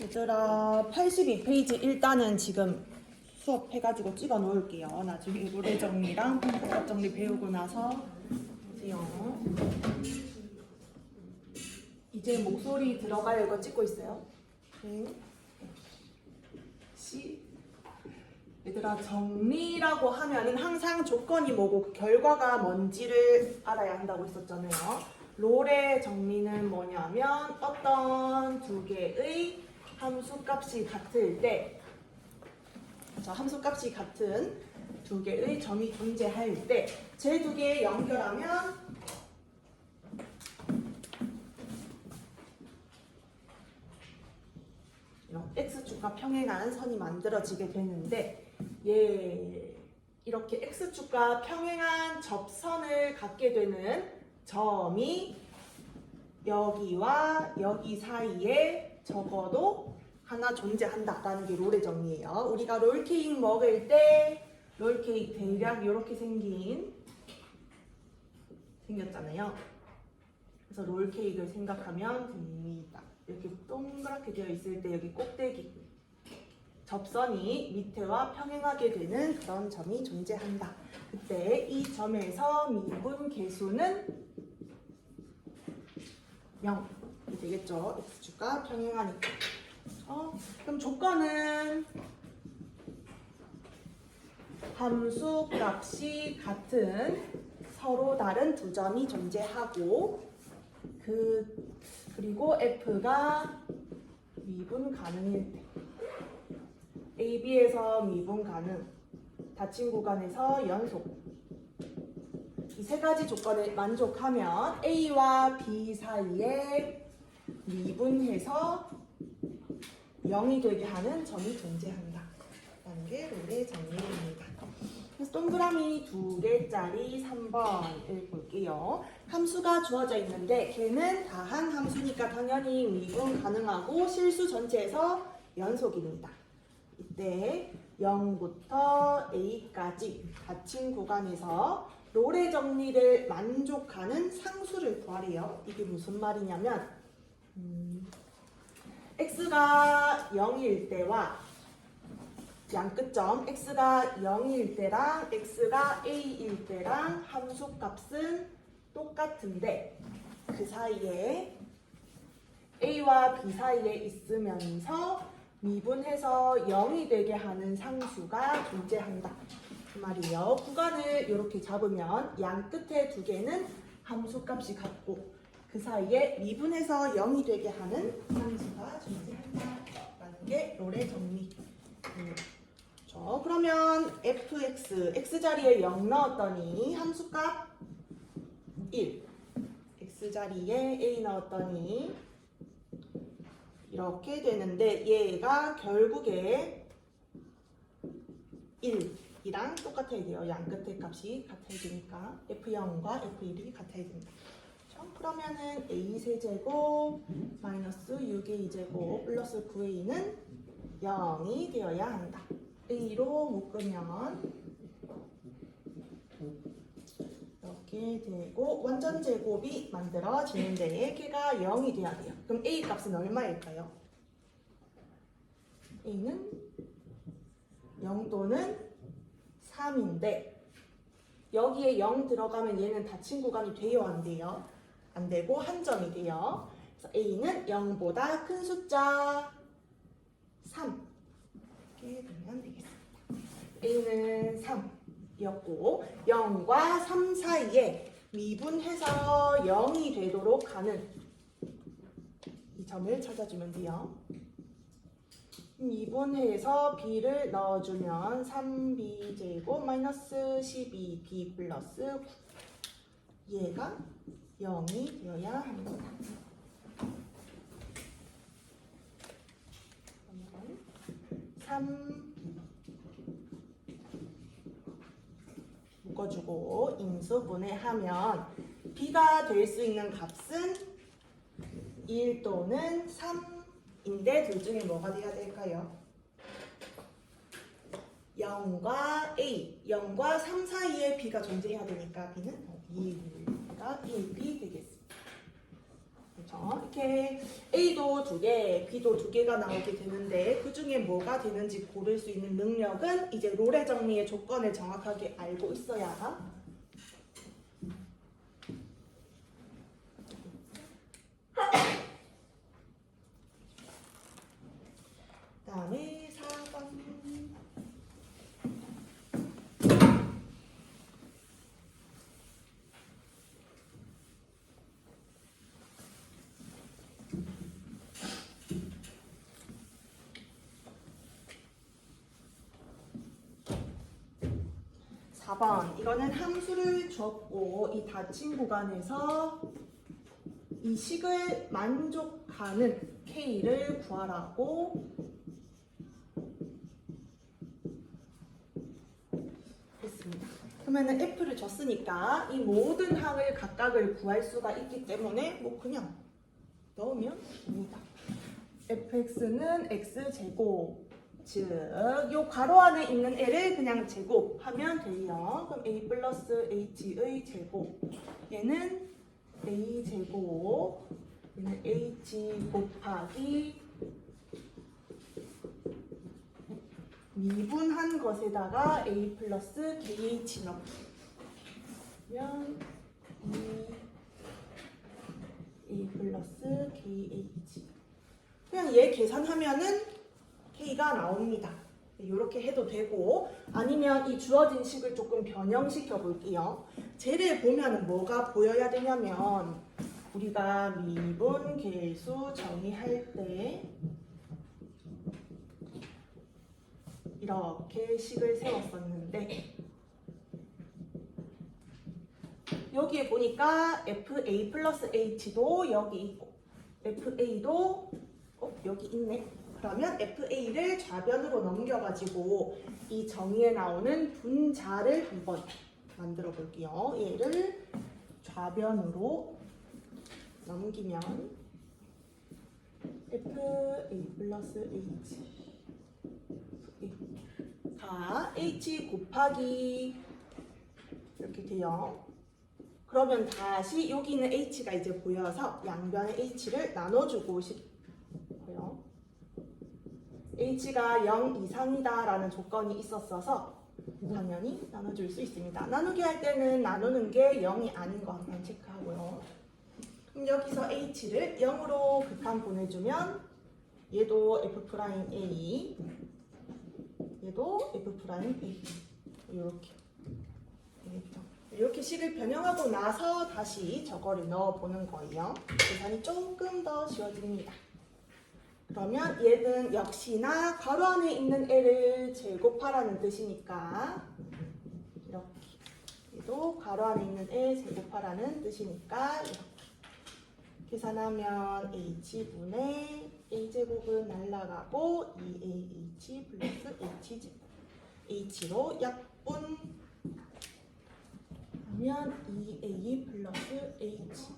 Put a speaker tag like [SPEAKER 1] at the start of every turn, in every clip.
[SPEAKER 1] 얘들아 82페이지 일단은 지금 수업해가지고 찍어 놓을게요. 나중에 노래 정리랑 문법 정리 배우고 나서 보세요. 이제 목소리 들어갈 거 찍고 있어요. 네. 시 얘들아 정리라고 하면은 항상 조건이 뭐고 그 결과가 뭔지를 알아야 한다고 했었잖아요. 롤의 정리는 뭐냐면 어떤 두 개의 함수값이 같을 때, 저 함수값이 같은 두 개의 점이 존재할 때, 제 두 개 연결하면 이런 x축과 평행한 선이 만들어지게 되는데 예 이렇게 x축과 평행한 접선을 갖게 되는 점이 여기와 여기 사이에 적어도 하나 존재한다라는 게 롤의 정리예요. 우리가 롤케이크 먹을 때 롤케이크 대략 이렇게 생긴 생겼잖아요. 그래서 롤케이크를 생각하면 됩니다. 이렇게 동그랗게 되어 있을 때 여기 꼭대기 접선이 밑에와 평행하게 되는 그런 점이 존재한다. 그때 이 점에서 미분 계수는 0이 되겠죠. x축과 평행하니까. 어, 그럼 조건은 함수 값이 같은 서로 다른 두 점이 존재하고 그 그리고 f가 미분 가능일 때. AB에서 미분 가능. 닫힌 구간에서 연속 이 세 가지 조건을 만족하면 A와 B 사이에 미분해서 0이 되게 하는 점이 존재한다. 라는 게 롤의 정리입니다. 그래서 동그라미 두 개짜리 3번을 볼게요. 함수가 주어져 있는데 걔는 다한 함수니까 당연히 미분 가능하고 실수 전체에서 연속입니다. 이때 0부터 A까지 닫힌 구간에서 롤의 정리를 만족하는 상수를 구하래요. 이게 무슨 말이냐면 음, x가 0일 때와 양끝점 x가 0일 때랑 x가 a일 때랑 함수 값은 똑같은데 그 사이에 a와 b 사이에 있으면서 미분해서 0이 되게 하는 상수가 존재한다. 그 말이에요. 구간을 이렇게 잡으면 양 끝에 두 개는 함수 값이 같고 그 사이에 미분해서 0이 되게 하는 상수가 존재한다라는 게 롤의 정리. 음. 저 그러면 fx x 자리에 0 넣었더니 함수값 1 x 자리에 a 넣었더니 이렇게 되는데 얘가 결국에 1 이랑 똑같아야 돼요. 양 끝의 값이 같아야 되니까 f0과 f1이 같아야 됩니다. 그렇죠? 그러면은 a 세제곱 마이너스 6a 제곱 플러스 9a는 0이 되어야 한다. a로 묶으면 이렇게 되고 완전 제곱이 만들어지는데 걔가 0이 돼야 돼요. 그럼 a 값은 얼마일까요? a는 0 또는 3인데 여기에 0 들어가면 얘는 닫힌 구간이 돼요 안 돼요? 안 되고 한 점이 돼요. 그래서 a는 0보다 큰 숫자 3 이렇게 되면 되겠습니다. a는 3이었고 0과 3 사이에 미분해서 0이 되도록 하는 이 점을 찾아주면 돼요. 미분해서 b를 넣어주면 3b 제곱 마이너스 12b 플러스 9 얘가 0이 되어야 합니다. 그러면 3 묶어주고 인수분해하면 b가 될 수 있는 값은 1 또는 3 인데 둘 중에 뭐가 돼야 될까요? 0과 a, 0과 3 사이에 b가 존재해야 되니까 b는 2가 1b 되겠습니다. 그렇죠? 그렇죠. 이렇게 A도 두 개, B도 두 개가 나오게 되는데 그 중에 뭐가 되는지 고를 수 있는 능력은 이제 롤의 정리의 조건을 정확하게 알고 있어야 4번 이거는 함수를 줬고 이 닫힌 구간에서 이 식을 만족하는 K를 구하라고 했습니다. 그러면 F를 줬으니까 이 모든 항을 각각을 구할 수가 있기 때문에 뭐 그냥 넣으면 됩니다. fx는 x제곱 즉, 요 괄호 안에 있는 애를 그냥 제곱하면 돼요. 그럼 a 플러스 h의 제곱. 얘는 a 제곱. 얘는 h 곱하기 미분한 것에다가 a 플러스 kh 넣기. 그러면 이 a 플러스 kh. 그냥 얘 계산하면은 K가 나옵니다. 이렇게 해도 되고 아니면 이 주어진 식을 조금 변형시켜 볼게요. 쟤를 보면 뭐가 보여야 되냐면 우리가 미분 계수 정의할 때 이렇게 식을 세웠었는데 여기에 보니까 FA 플러스 H도 여기 있고 FA도 어, 여기 있네. 그러면 FA를 좌변으로 넘겨가지고 이 정의에 나오는 분자를 한번 만들어 볼게요. 얘를 좌변으로 넘기면 FA 플러스 H 자, H 곱하기 이렇게 돼요. 그러면 다시 여기 있는 H가 이제 보여서 양변의 H를 나눠주고 싶고요. H가 0 이상이다 라는 조건이 있었어서 당연히 나눠줄 수 있습니다. 나누기 할 때는 나누는 게 0이 아닌 거 한번 체크하고요. 그럼 여기서 H를 0으로 극한 보내주면 얘도 F'A 얘도 F'A 이렇게. 이렇게 식을 변형하고 나서 다시 저거를 넣어보는 거예요. 계산이 조금 더 쉬워집니다. 그러면 얘는 역시나 괄호 안에 있는 애를 제곱하라는 뜻이니까 이렇게 얘도 괄호 안에 있는 애 제곱하라는 뜻이니까 이렇게 계산하면 h분의 a제곱은 날라가고 2ah 플러스 h제곱 h로 약분. 하면 2a 플러스 h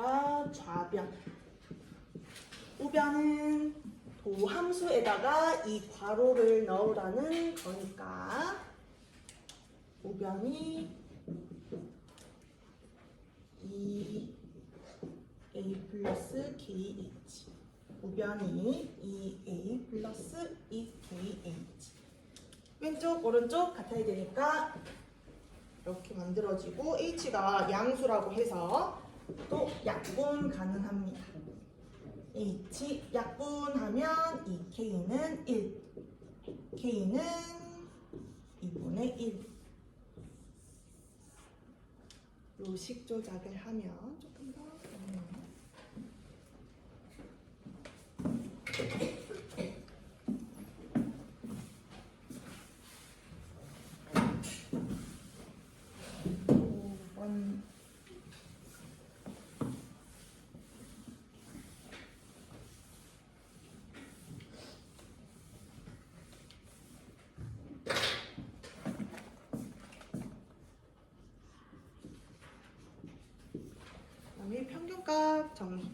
[SPEAKER 1] 요. 얘가 좌변. 우변은 도함수에다가 이 괄호를 넣으라는 거니까 우변이 2a 플러스 kh 우변이 2a 플러스 2kh 왼쪽 오른쪽 같아야 되니까 이렇게 만들어지고 h가 양수라고 해서 또 약분 가능합니다. h 약분하면 이 k는 1, k는 2분의 1. 요식 조작을 하면 조금 더. 오 번. 그다음에 평균 값 정리.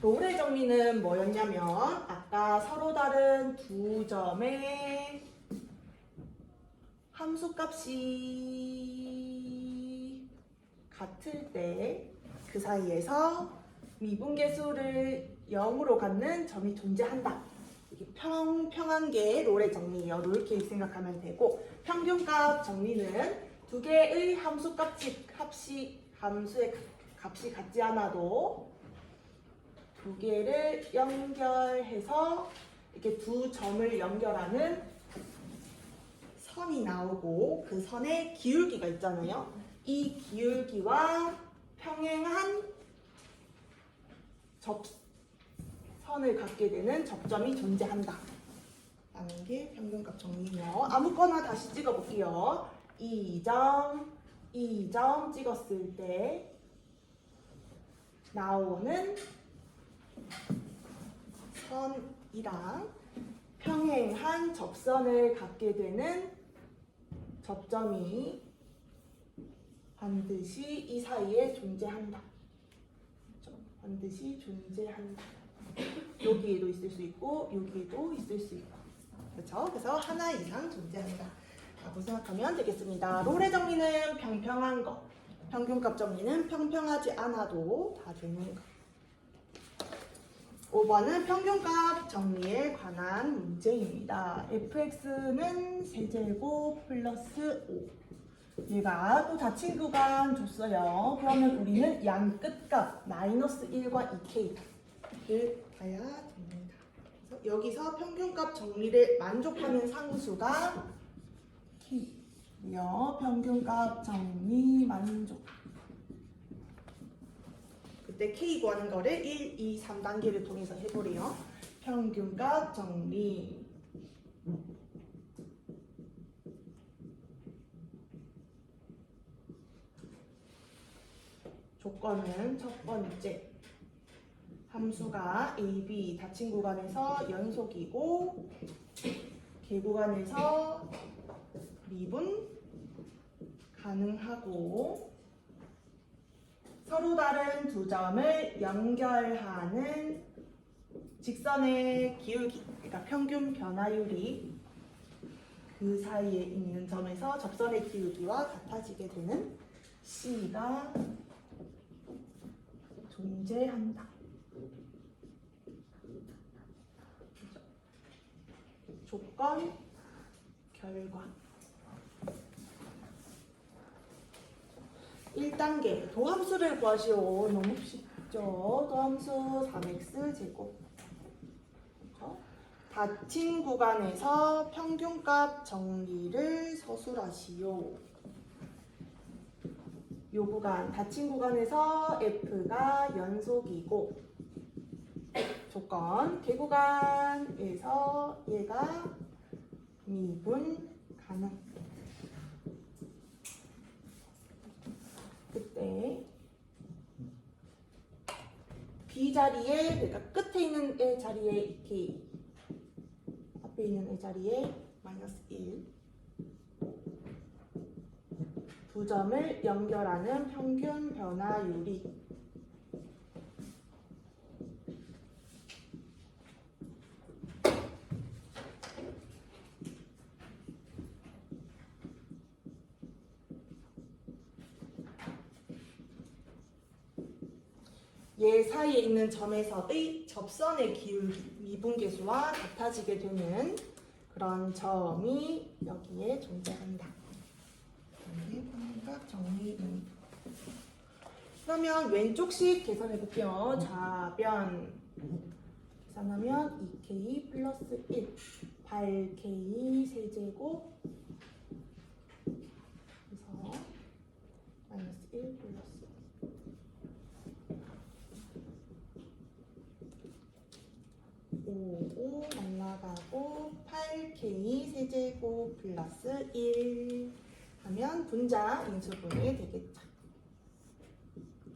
[SPEAKER 1] 롤의 정리는 뭐였냐면 아까 서로 다른 두 점의 함수값이 같을 때 그 사이에서 미분계수를 0으로 갖는 점이 존재한다. 이게 평평한 게 롤의 정리예요. 롤 케이스 생각하면 되고 평균값 정리는 두 개의 함수 값이 합시 함수의 값이 같지 않아도 두 개를 연결해서 이렇게 두 점을 연결하는 선이 나오고 그 선에 기울기가 있잖아요. 이 기울기와 평행한 접선을 갖게 되는 접점이 존재한다. 라는 게 평균값 정리예요. 아무거나 다시 찍어볼게요. 이 점, 이점 찍었을 때 나오는 선이랑 평행한 접선을 갖게 되는 접점이 반드시 이 사이에 존재한다. 그렇죠? 반드시 존재한다. 여기에도 있을 수 있고 여기에도 있을 수 있고. 그렇죠? 그래서 하나 이상 존재한다. 라고 생각하면 되겠습니다. 롤의 정리는 평평한 거. 평균값 정리는 평평하지 않아도 다 되는 거. 5번은 평균값 정리에 관한 문제입니다. fx는 세제곱 플러스 5. 얘가 또 닫힌 구간 줬어요. 그러면 우리는 양 끝값 마이너스 1과 2k를 봐야 됩니다. 그래서 여기서 평균값 정리를 만족하는 상수가 k 고요. 평균값 정리 만족. 그때 k 구하는 거를 1, 2, 3단계를 통해서 해보래요. 평균값 정리. 조건은 첫 번째. 함수가 a, b 닫힌 구간에서 연속이고 개구간에서 미분 가능하고 서로 다른 두 점을 연결하는 직선의 기울기, 그러니까 평균 변화율이 그 사이에 있는 점에서 접선의 기울기와 같아지게 되는 C가 존재한다. 조건, 결과. 1단계 도함수를 구하시오. 너무 쉽죠? 도함수 3x 제곱. 그렇죠? 닫힌 구간에서 평균값 정리를 서술하시오. 요 구간, 닫힌 구간에서 f가 연속이고 조건, 개구간에서 얘가 미분 가능. 그때 B 자리에 그러니까 끝에 있는 애 자리에 2K 앞에 있는 애 자리에 마이너스 1 두 점을 연결하는 평균 변화율이 얘 사이에 있는 점에서의 접선의 기울기 미분계수와 같아지게 되는 그런 점이 여기에 존재한다. 이게 평균값 정리입니다. 그러면 왼쪽씩 계산해 볼게요. 좌변 계산하면 2k 플러스 1, 8k 세제곱 그래서 마이너스 1 플러스 5, 5 날라가고 8k 세제곱 플러스 1 하면 분자 인수분해 되겠죠.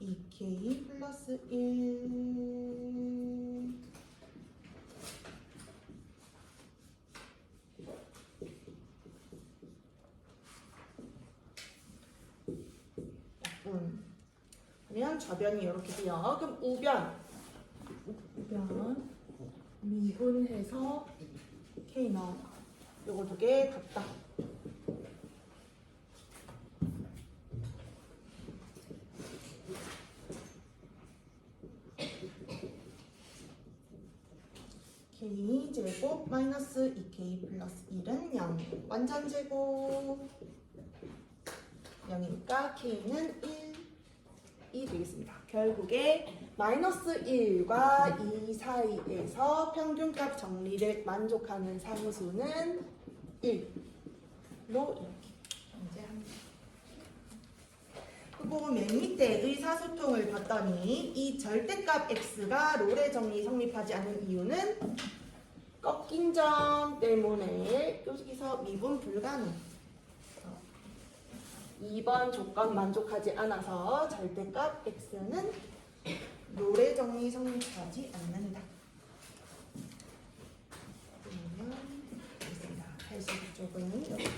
[SPEAKER 1] 2k 플러스 1 음. 그러면 좌변이 이렇게 돼요. 그럼 우변 우변 미분해서 K 나와. 요거 두 개 같다. K 제곱 마이너스 2K 플러스 1은 0 완전 제곱 0이니까 K는 1이 되겠습니다. 결국에 마이너스 1과 2 사이에서 평균값 정리를 만족하는 상수는 1로 이렇게 정제합니다. 그리고 맨 밑에 의사소통을 봤더니 이 절대값 x가 롤의 정리 성립하지 않는 이유는 꺾인 점 때문에 여기서 미분 불가능. 2번 조건 만족하지 않아서 절대값 x는 롤의 정리 성립하지 않는다. 그러면 되겠습니다. 82쪽은 여기까지.